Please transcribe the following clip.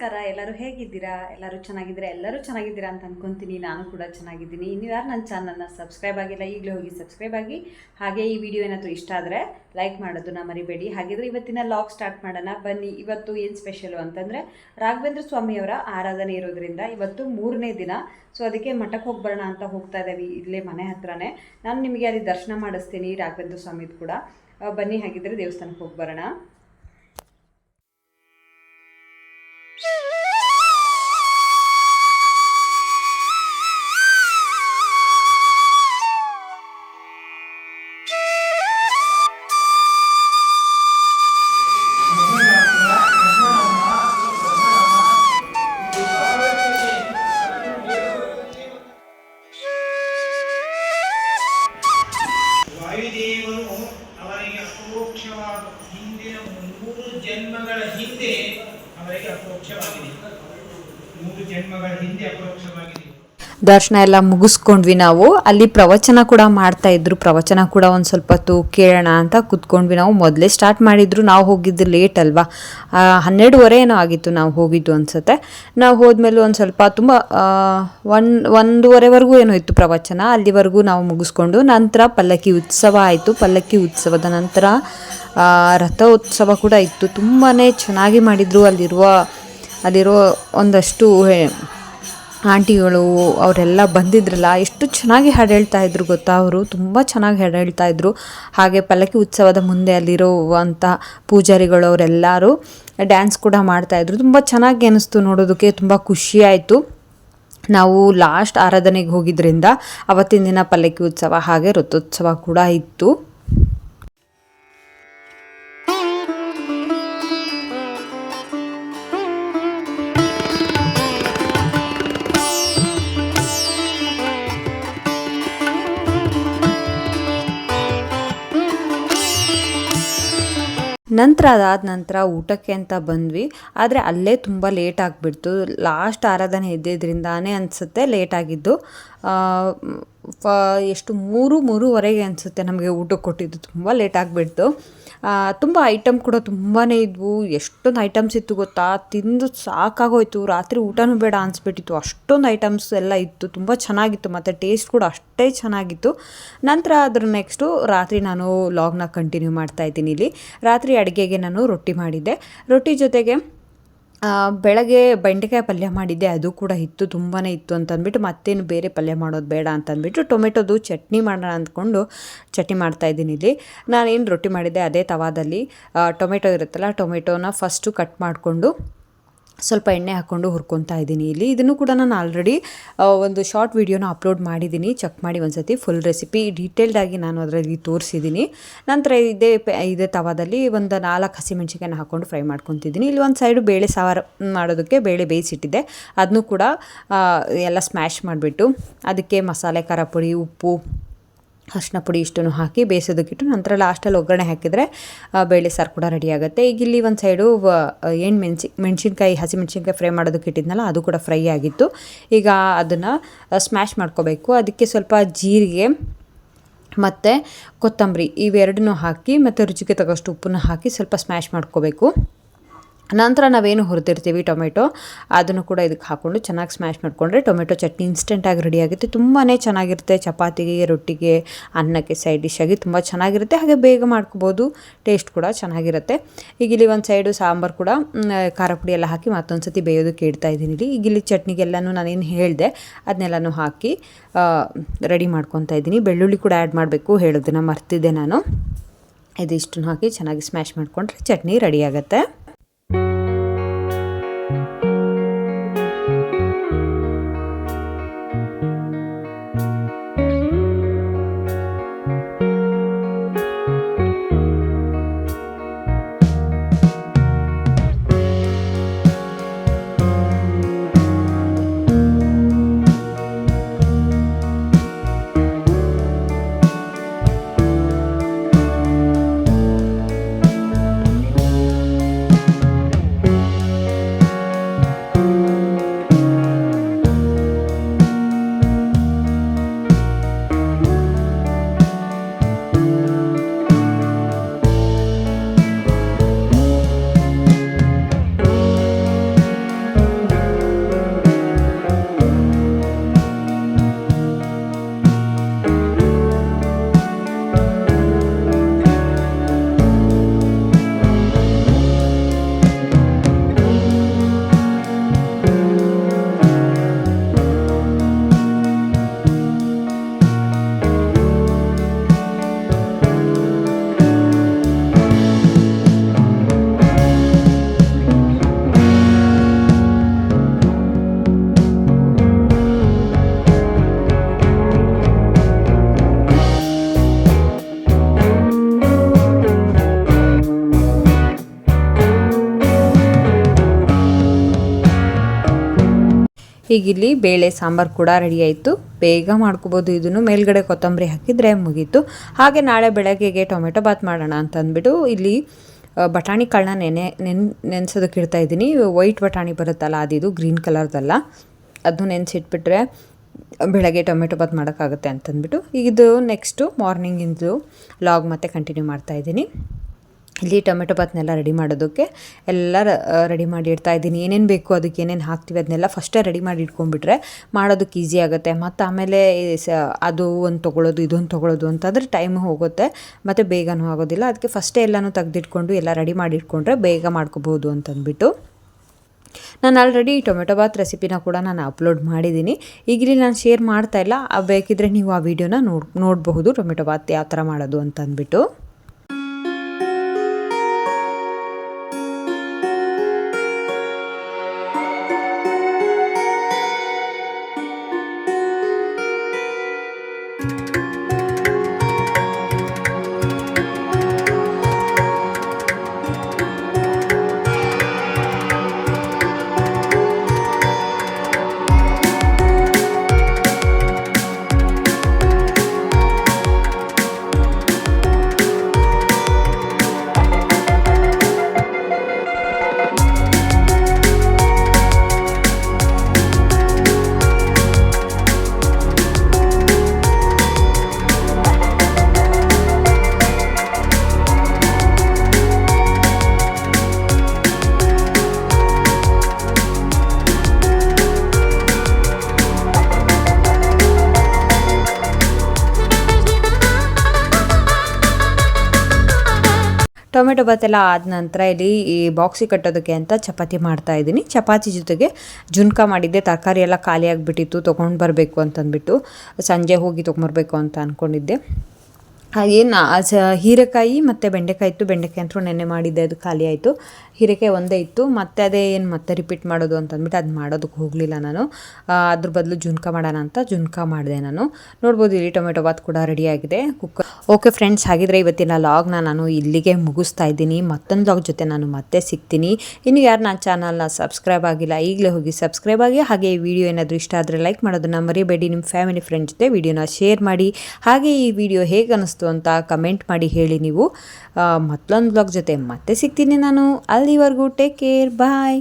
ನಮಸ್ಕಾರ, ಎಲ್ಲರೂ ಹೇಗಿದ್ದೀರಾ? ಎಲ್ಲರೂ ಚೆನ್ನಾಗಿದ್ದೀರಾ? ಎಲ್ಲರೂ ಚೆನ್ನಾಗಿದ್ದೀರಾ ಅಂತ ಅನ್ಕೊಂತೀನಿ. ನಾನು ಕೂಡ ಚೆನ್ನಾಗಿದ್ದೀನಿ. ಇನ್ನು ಯಾರು ನನ್ನ ಚಾನಲ್ನ ಸಬ್ಸ್ಕ್ರೈಬ್ ಆಗಿಲ್ಲ, ಈಗಲೇ ಹೋಗಿ ಸಬ್ಸ್ಕ್ರೈಬ್ ಆಗಿ. ಹಾಗೆ ಈ ವಿಡಿಯೋ ಏನಾದರೂ ಇಷ್ಟ ಆದರೆ ಲೈಕ್ ಮಾಡೋದನ್ನ ಮರಿಬೇಡಿ. ಹಾಗಿದ್ರೆ ಇವತ್ತಿನ ಲಾಗ್ ಸ್ಟಾರ್ಟ್ ಮಾಡೋಣ. ಬನ್ನಿ, ಇವತ್ತು ಏನು ಸ್ಪೆಷಲು ಅಂತಂದರೆ ರಾಘವೇಂದ್ರ ಸ್ವಾಮಿಯವರ ಆರಾಧನೆ ಇರೋದ್ರಿಂದ ಇವತ್ತು ಮೂರನೇ ದಿನ. ಸೊ ಅದಕ್ಕೆ ಮಠಕ್ಕೆ ಹೋಗಿ ಬರೋಣ ಅಂತ ಹೋಗ್ತಾ ಇದ್ದೀವಿ. ಇಲ್ಲೇ ಮನೆ ಹತ್ರನೇ. ನಾನು ನಿಮಗೆ ಅಲ್ಲಿ ದರ್ಶನ ಮಾಡಿಸ್ತೀನಿ ರಾಘವೇಂದ್ರ ಸ್ವಾಮಿದು ಕೂಡ. ಬನ್ನಿ, ಹಾಗಿದ್ರೆ ದೇವಸ್ಥಾನಕ್ಕೆ ಹೋಗಿ ಬರೋಣ ದರ್ಶನ ಎಲ್ಲ ಮುಗಿಸ್ಕೊಂಡ್ವಿ ನಾವು. ಅಲ್ಲಿ ಪ್ರವಚನ ಕೂಡ ಮಾಡ್ತಾ ಇದ್ರು. ಪ್ರವಚನ ಕೂಡ ಒಂದು ಸ್ವಲ್ಪ ಹೊತ್ತು ಕೇಳೋಣ ಅಂತ ಕೂತ್ಕೊಂಡ್ವಿ ನಾವು. ಮೊದಲೇ ಸ್ಟಾರ್ಟ್ ಮಾಡಿದ್ರು. ನಾವು ಹೋಗಿದ್ದು ಲೇಟ್ ಅಲ್ವಾ? ಹನ್ನೆರಡುವರೆ ಏನೋ ಆಗಿತ್ತು ನಾವು ಹೋಗಿದ್ದು ಅನ್ಸುತ್ತೆ. ನಾವು ಹೋದ್ಮೇಲೆ ಒಂದು ಸ್ವಲ್ಪ ತುಂಬ ಒನ್, ಒಂದೂವರೆವರೆಗೂ ಏನೋ ಇತ್ತು ಪ್ರವಚನ. ಅಲ್ಲಿವರೆಗೂ ನಾವು ಮುಗಿಸ್ಕೊಂಡು ನಂತರ ಪಲ್ಲಕ್ಕಿ ಉತ್ಸವ ಆಯಿತು. ಪಲ್ಲಕ್ಕಿ ಉತ್ಸವದ ನಂತರ ರಥೋತ್ಸವ ಕೂಡ ಇತ್ತು. ತುಂಬಾ ಚೆನ್ನಾಗಿ ಮಾಡಿದರು ಅಲ್ಲಿರುವ ಅಲ್ಲಿರೋ ಒಂದಷ್ಟು ಆಂಟಿಗಳು, ಅವರೆಲ್ಲ ಬಂದಿದ್ರಲ್ಲ, ಎಷ್ಟು ಚೆನ್ನಾಗಿ ಹಾಡು ಹೇಳ್ತಾ ಇದ್ರು ಗೊತ್ತಾ ಅವರು? ತುಂಬ ಚೆನ್ನಾಗಿ ಹಾಡು ಹೇಳ್ತಾ ಇದ್ರು. ಹಾಗೆ ಪಲ್ಲಕ್ಕಿ ಉತ್ಸವದ ಮುಂದೆ ಅಲ್ಲಿರುವಂಥ ಪೂಜಾರಿಗಳು ಅವರೆಲ್ಲರೂ ಡ್ಯಾನ್ಸ್ ಕೂಡ ಮಾಡ್ತಾಯಿದ್ರು ತುಂಬ ಚೆನ್ನಾಗಿ ಅನಿಸ್ತು ನೋಡೋದಕ್ಕೆ, ತುಂಬ ಖುಷಿ ಆಯಿತು. ನಾವು ಲಾಸ್ಟ್ ಆರಾಧನೆಗೆ ಹೋಗಿದ್ದರಿಂದ ಅವತ್ತಿನ ದಿನ ಪಲ್ಲಕ್ಕಿ ಉತ್ಸವ ಹಾಗೆ ರಥೋತ್ಸವ ಕೂಡ ಇತ್ತು. ನಂತರ ಅದಾದ ನಂತರ ಊಟಕ್ಕೆ ಅಂತ ಬಂದ್ವಿ. ಆದರೆ ಅಲ್ಲೇ ತುಂಬ ಲೇಟ್ ಆಗಿಬಿಡ್ತು. ಲಾಸ್ಟ್ ಆರಾಧನೆ ಇದ್ದಿದ್ದರಿಂದಾನೇ ಅನಿಸುತ್ತೆ ಲೇಟ್ ಆಗಿದ್ದು. ಫ ಎಷ್ಟು ಮೂರು, ಮೂರುವರೆಗೆ ಅನಿಸುತ್ತೆ ನಮಗೆ ಊಟಕ್ಕೆ ಕೊಟ್ಟಿದ್ದು. ತುಂಬ ಲೇಟ್ ಆಗಿಬಿಡ್ತು. ತುಂಬ ಐಟಮ್ ಕೂಡ ತುಂಬಾ ಇದ್ವು. ಎಷ್ಟೊಂದು ಐಟಮ್ಸ್ ಇತ್ತು ಗೊತ್ತಾ? ತಿಂದು ಸಾಕಾಗೋಯ್ತು. ರಾತ್ರಿ ಊಟನೂ ಬೇಡ ಅನಿಸ್ಬಿಟ್ಟಿತ್ತು. ಅಷ್ಟೊಂದು ಐಟಮ್ಸ್ ಎಲ್ಲ ಇತ್ತು. ತುಂಬ ಚೆನ್ನಾಗಿತ್ತು. ಮತ್ತು ಟೇಸ್ಟ್ ಕೂಡ ಅಷ್ಟೇ ಚೆನ್ನಾಗಿತ್ತು. ನಂತರ ಅದ್ರ ನೆಕ್ಸ್ಟು ರಾತ್ರಿ ನಾನು ಲಾಗ್ನ ಕಂಟಿನ್ಯೂ ಮಾಡ್ತಾ ಇದ್ದೀನಿ ಇಲ್ಲಿ. ರಾತ್ರಿ ಅಡುಗೆಗೆ ನಾನು ರೊಟ್ಟಿ ಮಾಡಿದ್ದೆ. ರೊಟ್ಟಿ ಜೊತೆಗೆ ಬೆಳಗ್ಗೆ ಬೆಂಡೆಕಾಯಿ ಪಲ್ಯ ಮಾಡಿದ್ದೆ, ಅದು ಕೂಡ ಇತ್ತು ತುಂಬಾ ಇತ್ತು ಅಂತಂದ್ಬಿಟ್ಟು ಮತ್ತೇನು ಬೇರೆ ಪಲ್ಯ ಮಾಡೋದು ಬೇಡ ಅಂತಂದ್ಬಿಟ್ಟು ಟೊಮೆಟೋದು ಚಟ್ನಿ ಮಾಡೋಣ ಅಂದ್ಕೊಂಡು ಚಟ್ನಿ ಮಾಡ್ತಾ ಇದ್ದೀನಿ ಇಲ್ಲಿ. ನಾನೇನು ರೊಟ್ಟಿ ಮಾಡಿದ್ದೆ ಅದೇ ತವಾದಲ್ಲಿ. ಟೊಮೆಟೊ ಇರುತ್ತಲ್ಲ ಟೊಮೆಟೊನ ಫಸ್ಟು ಕಟ್ ಮಾಡಿಕೊಂಡು ಸ್ವಲ್ಪ ಎಣ್ಣೆ ಹಾಕ್ಕೊಂಡು ಹುರ್ಕೊತಾ ಇದ್ದೀನಿ ಇಲ್ಲಿ. ಇದನ್ನು ಕೂಡ ನಾನು ಆಲ್ರೆಡಿ ಒಂದು ಶಾರ್ಟ್ ವಿಡಿಯೋನ ಅಪ್ಲೋಡ್ ಮಾಡಿದ್ದೀನಿ. ಚೆಕ್ ಮಾಡಿ ಒಂದ್ಸತಿ ಫುಲ್ ರೆಸಿಪಿ ಡೀಟೇಲ್ಡಾಗಿ ನಾನು ಅದರಲ್ಲಿ ತೋರಿಸಿದ್ದೀನಿ. ನಂತರ ಇದೇ ಇದೇ ತವಾದಲ್ಲಿ ಒಂದು ನಾಲ್ಕು ಹಸಿಮೆಣ್ಸಿಕಾಯನ್ನ ಹಾಕ್ಕೊಂಡು ಫ್ರೈ ಮಾಡ್ಕೊತಿದ್ದೀನಿ. ಇಲ್ಲಿ ಒಂದು ಸೈಡು ಬೇಳೆ ಸಾರು ಮಾಡೋದಕ್ಕೆ ಬೇಳೆ ಬೇಯಿಸಿಟ್ಟಿದ್ದೆ. ಅದನ್ನು ಕೂಡ ಎಲ್ಲ ಸ್ಮ್ಯಾಶ್ ಮಾಡಿಬಿಟ್ಟು, ಅದಕ್ಕೆ ಮಸಾಲೆ, ಖಾರ ಪುಡಿ, ಉಪ್ಪು ಅರಿಶಿನ ಪುಡಿ ಇಷ್ಟನ್ನು ಹಾಕಿ ಬೇಯಿಸೋದಕ್ಕಿಟ್ಟು ನಂತರ ಲಾಸ್ಟಲ್ಲಿ ಒಗ್ಗರಣೆ ಹಾಕಿದರೆ ಬೇಳೆ ಸಾರು ಕೂಡ ರೆಡಿ ಆಗುತ್ತೆ. ಈಗ ಇಲ್ಲಿ ಒಂದು ಸೈಡು ಏನು ಮೆಣಸಿ, ಮೆಣಸಿನ್ಕಾಯಿ, ಹಸಿ ಮೆಣಸಿನ್ಕಾಯಿ ಫ್ರೈ ಮಾಡೋದಕ್ಕೆ ಇಟ್ಟಿದ್ನಲ್ಲ, ಅದು ಕೂಡ ಫ್ರೈ ಆಗಿತ್ತು. ಈಗ ಅದನ್ನು ಸ್ಮ್ಯಾಶ್ ಮಾಡ್ಕೋಬೇಕು. ಅದಕ್ಕೆ ಸ್ವಲ್ಪ ಜೀರಿಗೆ ಮತ್ತು ಕೊತ್ತಂಬರಿ ಇವೆರಡನ್ನೂ ಹಾಕಿ ಮತ್ತು ರುಚಿಗೆ ತಗೋಷ್ಟು ಉಪ್ಪನ್ನು ಹಾಕಿ ಸ್ವಲ್ಪ ಸ್ಮ್ಯಾಶ್ ಮಾಡ್ಕೋಬೇಕು. ನಂತರ ನಾವೇನು ಹುರಿದಿರ್ತೀವಿ ಟೊಮೆಟೊ, ಅದನ್ನು ಕೂಡ ಇದಕ್ಕೆ ಹಾಕ್ಕೊಂಡು ಚೆನ್ನಾಗಿ ಸ್ಮ್ಯಾಶ್ ಮಾಡಿಕೊಂಡ್ರೆ ಟೊಮೆಟೊ ಚಟ್ನಿ ಇನ್ಸ್ಟೆಂಟಾಗಿ ರೆಡಿ ಆಗುತ್ತೆ ತುಂಬಾ ಚೆನ್ನಾಗಿರುತ್ತೆ. ಚಪಾತಿಗೆ, ರೊಟ್ಟಿಗೆ, ಅನ್ನಕ್ಕೆ ಸೈಡ್ ಡಿಶ್ ಆಗಿ ತುಂಬ ಚೆನ್ನಾಗಿರುತ್ತೆ. ಹಾಗೆ ಬೇಗ ಮಾಡ್ಕೋಬೋದು. ಟೇಸ್ಟ್ ಕೂಡ ಚೆನ್ನಾಗಿರುತ್ತೆ. ಈಗ ಇಲ್ಲಿ ಒಂದು ಸೈಡು ಸಾಂಬಾರು ಕೂಡ ಖಾರ ಪುಡಿ ಎಲ್ಲ ಹಾಕಿ ಮತ್ತೊಂದು ಸತಿ ಬೇಯೋದಕ್ಕೆ ಇಡ್ತಾ ಇದ್ದೀನಿ ಇಲ್ಲಿ. ಈಗ ಇಲ್ಲಿ ಚಟ್ನಿಗೆಲ್ಲನೂ ನಾನೇನು ಹೇಳಿದೆ ಅದನ್ನೆಲ್ಲನೂ ಹಾಕಿ ರೆಡಿ ಮಾಡ್ಕೊತಾ ಇದ್ದೀನಿ. ಬೆಳ್ಳುಳ್ಳಿ ಕೂಡ ಆ್ಯಡ್ ಮಾಡಬೇಕು. ಹೇಳೋದನ್ನ ಮರ್ತಿದ್ದೆ ನಾನು. ಇದಿಷ್ಟನ್ನು ಹಾಕಿ ಚೆನ್ನಾಗಿ ಸ್ಮ್ಯಾಶ್ ಮಾಡಿಕೊಂಡ್ರೆ ಚಟ್ನಿ ರೆಡಿ ಆಗುತ್ತೆ. ಈಗ ಇಲ್ಲಿ ಬೇಳೆ, ಸಾಂಬಾರು ಕೂಡ ರೆಡಿ ಆಯಿತು. ಬೇಗ ಮಾಡ್ಕೋಬೋದು ಇದನ್ನು. ಮೇಲ್ಗಡೆ ಕೊತ್ತಂಬರಿ ಹಾಕಿದರೆ ಮುಗೀತು. ಹಾಗೆ ನಾಳೆ ಬೆಳಗ್ಗೆಗೆ ಟೊಮೆಟೊ ಬಾತ್ ಮಾಡೋಣ ಅಂತ ಅಂದ್ಬಿಟ್ಟು ಇಲ್ಲಿ ಬಟಾಣಿ ಕಾಳನ್ನ ನೆನೆ, ನೆನ್, ನೆನೆಸೋದಕ್ಕೆ ಇಡ್ತಾ ಇದ್ದೀನಿ. ವೈಟ್ ಬಟಾಣಿ ಬರುತ್ತಲ್ಲ, ಅದಿದು ಗ್ರೀನ್ ಕಲರ್ದಲ್ಲ. ಅದು ನೆನೆಸಿಟ್ಬಿಟ್ರೆ ಬೆಳಗ್ಗೆ ಟೊಮೆಟೊ ಬಾತ್ ಮಾಡೋಕ್ಕಾಗುತ್ತೆ ಅಂತಂದ್ಬಿಟ್ಟು. ಇದು ನೆಕ್ಸ್ಟು ಮಾರ್ನಿಂಗಿಂದು ಲಾಗ್ ಮತ್ತೆ ಕಂಟಿನ್ಯೂ ಮಾಡ್ತಾ ಇದ್ದೀನಿ. ಇಲ್ಲಿ ಟೊಮೆಟೊ ಬಾತ್ನೆಲ್ಲ ರೆಡಿ ಮಾಡೋದಕ್ಕೆ ಎಲ್ಲ ರೆಡಿ ಮಾಡಿ ಇಡ್ತಾ ಇದ್ದೀನಿ. ಏನೇನು ಬೇಕು ಅದಕ್ಕೆ ಏನೇನು ಹಾಕ್ತೀವಿ ಅದನ್ನೆಲ್ಲ ಫಸ್ಟೇ ರೆಡಿ ಮಾಡಿ ಇಟ್ಕೊಂಡ್ಬಿಟ್ರೆ ಮಾಡೋದಕ್ಕೆ ಈಸಿ ಆಗುತ್ತೆ. ಮತ್ತು ಆಮೇಲೆ ಅದು ಒಂದು ತೊಗೊಳೋದು ಇದೊಂದು ತೊಗೊಳೋದು ಅಂತಂದರೆ ಟೈಮ್ ಹೋಗುತ್ತೆ. ಮತ್ತು ಬೇಗನೂ ಆಗೋದಿಲ್ಲ. ಅದಕ್ಕೆ ಫಸ್ಟೇ ಎಲ್ಲನೂ ತೆಗೆದಿಟ್ಕೊಂಡು ಎಲ್ಲ ರೆಡಿ ಮಾಡಿ ಇಟ್ಕೊಂಡ್ರೆ ಬೇಗ ಮಾಡ್ಕೋಬೋದು ಅಂತಂದ್ಬಿಟ್ಟು. ನಾನು ಆಲ್ರೆಡಿ ಟೊಮೆಟೊ ಬಾತ್ ರೆಸಿಪಿನ ಕೂಡ ನಾನು ಅಪ್ಲೋಡ್ ಮಾಡಿದ್ದೀನಿ. ಈಗಲಿ ನಾನು ಶೇರ್ ಮಾಡ್ತಾ ಇಲ್ಲ. ಬೇಕಿದ್ರೆ ನೀವು ಆ ವಿಡಿಯೋನ ನೋಡ್, ನೋಡಬಹುದು ಟೊಮೆಟೊ ಬಾತ್ ಯಾವ ಥರ ಮಾಡೋದು ಅಂತ ಟೊಮೆಟೊ ಎಲ್ಲ ಆದ ನಂತರ ಇಲ್ಲಿ ಈ ಬಾಕ್ಸಿಗೆ ಕಟ್ಟೋದಕ್ಕೆ ಅಂತ ಚಪಾತಿ ಮಾಡ್ತಾ ಇದ್ದೀನಿ. ಚಪಾತಿ ಜೊತೆಗೆ ಜುನ್ಕ ಮಾಡಿದ್ದೆ. ತರಕಾರಿ ಎಲ್ಲ ಖಾಲಿಯಾಗಿಬಿಟ್ಟಿತ್ತು ತೊಗೊಂಡು ಬರಬೇಕು ಅಂತಂದ್ಬಿಟ್ಟು. ಸಂಜೆ ಹೋಗಿ ತೊಗೊಂಬರ್ಬೇಕು ಅಂತ ಅಂದ್ಕೊಂಡಿದ್ದೆ ಏನು ಹೀರೆಕಾಯಿ ಮತ್ತು ಬೆಂಡೆಕಾಯಿ ಇತ್ತು. ಬೆಂಡೆಕಾಯಿ ಅಂತೂ ನೆನೆ ಮಾಡಿದ್ದೆ, ಅದು ಖಾಲಿ ಆಯಿತು. ಹೀರೆಕಾಯಿ ಒಂದೇ ಇತ್ತು. ಮತ್ತೆ ಅದೇ ಏನು ಮತ್ತೆ ರಿಪೀಟ್ ಮಾಡೋದು ಅಂತಂದ್ಬಿಟ್ಟು ಅದು ಮಾಡೋದಕ್ಕೆ ಹೋಗಲಿಲ್ಲ ನಾನು. ಅದ್ರ ಬದಲು ಜುನ್ಕ ಮಾಡೋಣ ಅಂತ ಜುನ್ಕ ಮಾಡಿದೆ ನಾನು. ನೋಡ್ಬೋದು ಇಲ್ಲಿ ಟೊಮೆಟೊ ಬಾತ್ ಕೂಡ ರೆಡಿ ಆಗಿದೆ. ಕುಕ್ಕರ್ ಓಕೆ ಫ್ರೆಂಡ್ಸ್ ಹಾಗಿದ್ರೆ ಇವತ್ತಿನ ಲಾಗ್ನ ನಾನು ಇಲ್ಲಿಗೆ ಮುಗಿಸ್ತಾ ಇದ್ದೀನಿ. ಮತ್ತೊಂದು ಲಾಗ್ ಜೊತೆ ನಾನು ಮತ್ತೆ ಸಿಗ್ತೀನಿ. ಇನ್ನು ಯಾರು ನನ್ನ ಚಾನಲ್ನ ಸಬ್ಸ್ಕ್ರೈಬ್ ಆಗಿಲ್ಲ, ಈಗಲೇ ಹೋಗಿ ಸಬ್ಸ್ಕ್ರೈಬ್ ಆಗಿ, ಹಾಗೆ ಈ ವಿಡಿಯೋ ಏನಾದರೂ ಇಷ್ಟ ಆದರೆ ಲೈಕ್ ಮಾಡೋದನ್ನ ಮರಿಬೇಡಿ. ನಿಮ್ಮ ಫ್ಯಾಮಿಲಿ ಫ್ರೆಂಡ್ ಜೊತೆ ವಿಡಿಯೋನ ಶೇರ್ ಮಾಡಿ. ಹಾಗೆ ಈ ವಿಡಿಯೋ ಹೇಗೆ ಅನ್ನಿಸ್ತು ಅಂತ ಕಮೆಂಟ್ ಮಾಡಿ ಹೇಳಿ ನೀವು. ಮತ್ತೊಂದು ಬ್ಲಾಗ್ ಜೊತೆ ಮತ್ತೆ ಸಿಗ್ತೀನಿ ನಾನು. ಅಲ್ಲಿವರೆಗೂ ಟೇಕ್ ಕೇರ್ ಬಾಯ್